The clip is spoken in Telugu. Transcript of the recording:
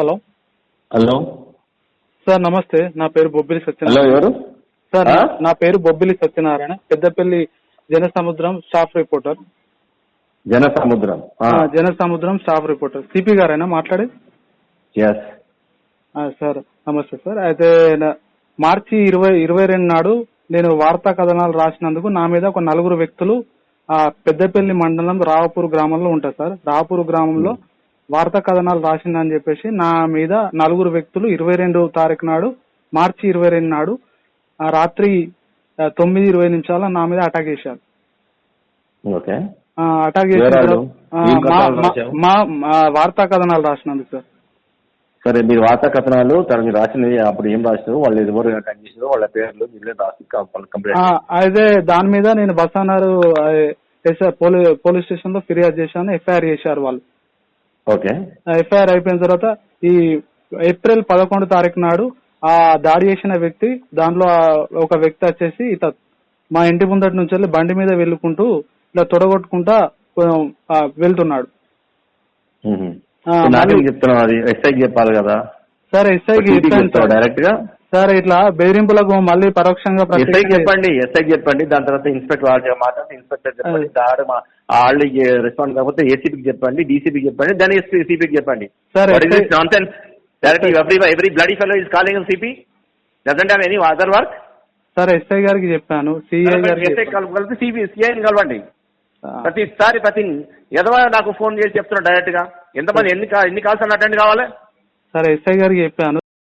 హలో. హలో. సార్ నమస్తే. నా పేరు బొబ్బిలి హలో సత్యనారాయణ ఎవరు? సార్ ఆ? నా పేరు Bobbili Satyanarayana. Peddapalli Janasamudram staff reporter. జన సముద్రం జనసముద్రం స్టాఫ్ రిపోర్టర్. సిపి గారేనా మాట్లాడేది? ఎస్ ఆ, సార్ నమస్తే సార్. అయితే నా- మార్చి ఇరవై ఇరవై రెండు నాడు నేను వార్తా కథనాలు రాసినందుకు నా మీద ఒక నలుగురు వ్యక్తులు ఆ పెద్దపల్లి మండలం రావపూర్ గ్రామంలో ఉంటారు సార్. రావపూర్ గ్రామంలో వార్తా కథనాలు రాసిందని చెప్పేసి నా మీద నలుగురు వ్యక్తులు ఇరవై రెండు తారీఖు నాడు మార్చి ఇరవై రెండు నాడు ఆ రాత్రి తొమ్మిది ఇరవై నిమిషాల నా మీద అటాక్ చేశారు. అటాక్ ఏం మా- వార్తా కథనాలు రాసినందుకు సార్. సరే మీరు వార్తా కథనాలు తను మీరు రాసిన అప్పుడు ఏం రాశారు వాళ్ళు ఎవరు అటాక్ చేసారు వాళ్ళ పేర్లు మీరు రాసి కంప్లీట్ అయితే దాని మీద నేను పోలీ పోలీస్ స్టేషన్లో ఫిర్యాదు చేశాను ఎఫ్ఐఆర్ చేశారు వాళ్ళు. ఓకే. ఎఫ్ఐఆర్ అయిపోయిన తర్వాత ఈ ఏప్రిల్ పదకొండు తారీఖు నాడు ఆ దాడి చేసిన వ్యక్తి దాంట్లో ఒక వ్యక్తి వచ్చేసి ఇత మా ఇంటి ముందటి నుంచి వెళ్ళి బండి మీద వెళ్ళుకుంటూ ఇలా తొడగొట్టుకుంటా వెళ్తున్నాడు. చెప్తున్నావు అది? ఎస్ఐకి చెప్పాలి కదా. సార్ ఎస్ఐకి డైరెక్ట్గా సార్ ఇట్లా బెదిరింపులకు మళ్ళీ పరోక్షంగా ప్రత్యక్షంగా- చెప్పండి ఎస్ఐకి చెప్పండి. దాని తర్వాత ఇన్స్పెక్టర్ వాళ్ళు మాట్లాడితే ఇన్స్పెక్టర్ చెప్పండి. దాడు మా వాళ్ళకి రెస్పాండ్ కాకపోతే ఏసీపీకి చెప్పండి డీసీపీకి చెప్పండి దాని ఎస్పీ సిపికి చెప్పండి. Sir, nonsense direct every every bloody fellow is calling CP doesn't have any other work sir SI గారికి చెప్పాను సిఐ గారికి ఎస్ఐ. కలిపి సిపి సిఐని కలవండి. ప్రతిసారి ప్రతి ఎదవ నాకు ఫోన్ చేసి చెప్తున్నా డైరెక్ట్గా ఎంతమంది ఎన్ని ఎన్ని కాల్స్ అటెండ్ కావాలి? సార్ ఎస్ఐ గారికి చెప్పాను